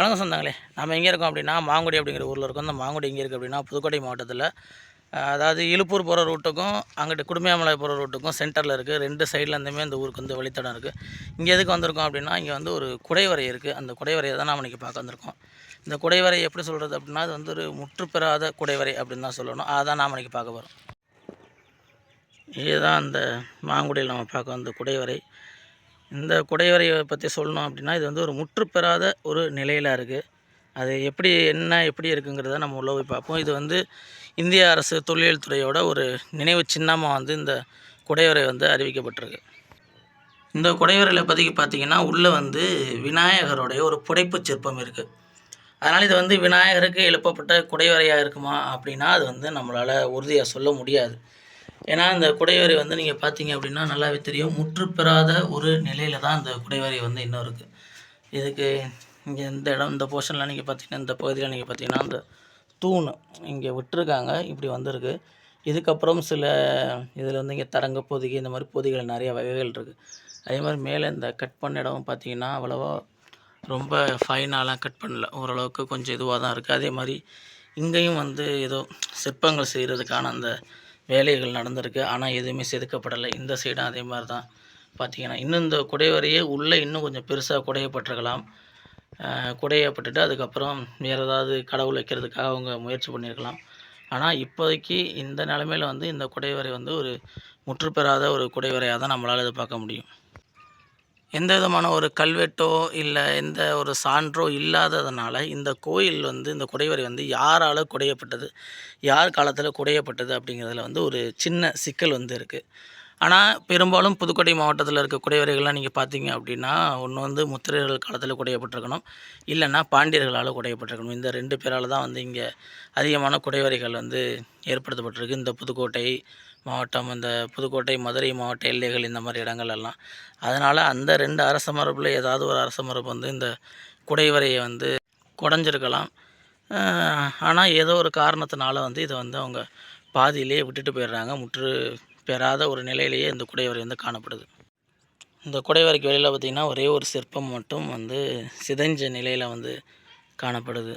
வணக்கம் சொந்தங்களே நம்ம எங்கே இருக்கோம் அப்படின்னா மாங்குடி அப்படிங்கிற ஊரில் இருக்கோம். இந்த மாங்குடி எங்கே இருக்குது அப்படின்னா புதுக்கோட்டை மாவட்டத்தில். அதாவது இழுப்பூர் போகிற ரூட்டுக்கும் அங்கிட்டு குடுமையாமலை போகிற ரூட்டுக்கும் சென்டரில் இருக்குது ரெண்டு சைட்லேருந்துமே இந்த ஊருக்கு வந்து வழித்தடம் இருக்குது இங்கே எதுக்கு வந்திருக்கோம் அப்படின்னா இங்கே வந்து ஒரு குடைவரை இருக்குது அந்த குடைவரையை தான் நாம் இன்றைக்கி பார்க்க வந்திருக்கோம். இந்த குடைவரை எப்படி சொல்கிறது அப்படின்னா அது வந்து ஒரு முற்றுப்பெறாத குடைவரை அப்படின்னு தான் சொல்லணும். அதை தான் நாம் இன்றைக்கி பார்க்க போகிறோம் இதுதான் அந்த மாங்குடியில் நம்ம பார்க்க வந்த குடைவரை. இந்த குடைவரையை பற்றி சொல்லணும் அப்படின்னா இது வந்து ஒரு முற்றுப்பெறாத ஒரு நிலையில் இருக்குது அது எப்படி என்ன எப்படி இருக்குங்கிறத நம்ம உள்ள போய் பார்ப்போம். இது வந்து இந்திய அரசு தொழில் துறையோட ஒரு நினைவு சின்னமாக வந்து இந்த குடைவரை வந்து அறிவிக்கப்பட்டிருக்கு. இந்த குடைவரையில் பற்றி பார்த்திங்கன்னா உள்ளே வந்து விநாயகருடைய ஒரு புடைப்புச் சிற்பம் இருக்குது அதனால் இது வந்து விநாயகருக்கு எழுப்பப்பட்ட குடைவரையாக இருக்குமா அப்படின்னா அது வந்து நம்மளால் உறுதியாக சொல்ல முடியாது. ஏன்னா இந்த குடைவரை வந்து நீங்கள் பார்த்தீங்க அப்படின்னா நல்லாவே தெரியும். முற்றுப்பெறாத ஒரு நிலையில் தான் இந்த குடைவரை வந்து இன்னும் இருக்குது இதுக்கு இங்கே இந்த இடம் இந்த போர்ஷனில் நீங்கள் பார்த்தீங்கன்னா இந்த பகுதியில் நீங்கள் பார்த்தீங்கன்னா இந்த தூண் இங்கே விட்டுருக்காங்க. இப்படி வந்திருக்கு. இதுக்கப்புறம் சில இதில் வந்து இங்கே தரங்க பொதிகை இந்த மாதிரி பொதிகள் நிறைய வகைகள் இருக்குது அதே மாதிரி மேலே இந்த கட் பண்ண இடம் பார்த்தீங்கன்னா அவ்வளோவா ரொம்ப ஃபைனாலாம் கட் பண்ணல. ஓரளவுக்கு கொஞ்சம் இதுவாக தான் இருக்குது அதே மாதிரி இங்கேயும் வந்து ஏதோ சிற்பங்கள் செய்கிறதுக்கான அந்த வேலைகள் நடந்திருக்கு. ஆனால் எதுவுமே செதுக்கப்படலை. இந்த சைடும் அதே மாதிரி தான் பார்த்தீங்கன்னா இன்னும் இந்த குடைவரையே உள்ளே இன்னும் கொஞ்சம் பெருசாக குடையப்பட்டிருக்கலாம் குடையப்பட்டுட்டு அதுக்கப்புறம் வேறு ஏதாவது கடவுள் வைக்கிறதுக்காக அவங்க முயற்சி பண்ணியிருக்கலாம் ஆனால் இப்போதைக்கு இந்த நிலமையில வந்து இந்த குடைவரை வந்து ஒரு முற்றுப்பெறாத ஒரு குடைவரையாக தான் நம்மளால் இதை பார்க்க முடியும். எந்த விதமான ஒரு கல்வெட்டோ இல்லை எந்த ஒரு சான்றோ இல்லாததுனால இந்த கோயில் வந்து இந்த குடைவரை வந்து யாரால் குடையப்பட்டது? யார் காலத்தில் குடையப்பட்டது அப்படிங்கிறதுல வந்து ஒரு சின்ன சிக்கல் வந்து இருக்குது ஆனால் பெரும்பாலும் புதுக்கோட்டை மாவட்டத்தில் இருக்க குடைவரைகள்லாம் நீங்கள் பார்த்தீங்க அப்படின்னா ஒன்று வந்து முத்திரையர்கள் காலத்தில் குடையப்பட்டிருக்கணும். இல்லைன்னா பாண்டியர்களால் குடையப்பட்டிருக்கணும். இந்த ரெண்டு பேரால் தான் வந்து இங்கே அதிகமான குடைவரைகள் வந்து ஏற்படுத்தப்பட்டிருக்கு. இந்த புதுக்கோட்டை மாவட்டம் இந்த புதுக்கோட்டை மதுரை மாவட்ட எல்லைகள் இந்த மாதிரி இடங்கள் எல்லாம். அதனால் அந்த ரெண்டு அரச மரபில் ஏதாவது ஒரு அரச மரபு வந்து இந்த குடைவரையை வந்து குடஞ்சிருக்கலாம். ஆனால் ஏதோ ஒரு காரணத்தினால வந்து இதை வந்து அவங்க பாதியிலேயே விட்டுட்டு போயிடுறாங்க. முற்று பெறாத ஒரு நிலையிலேயே இந்த குடைவரை வந்து காணப்படுது. இந்த குடைவரைக்கு வெளியில் பார்த்திங்கன்னா ஒரே ஒரு சிற்பம் மட்டும் வந்து சிதைஞ்ச நிலையில் வந்து காணப்படுது.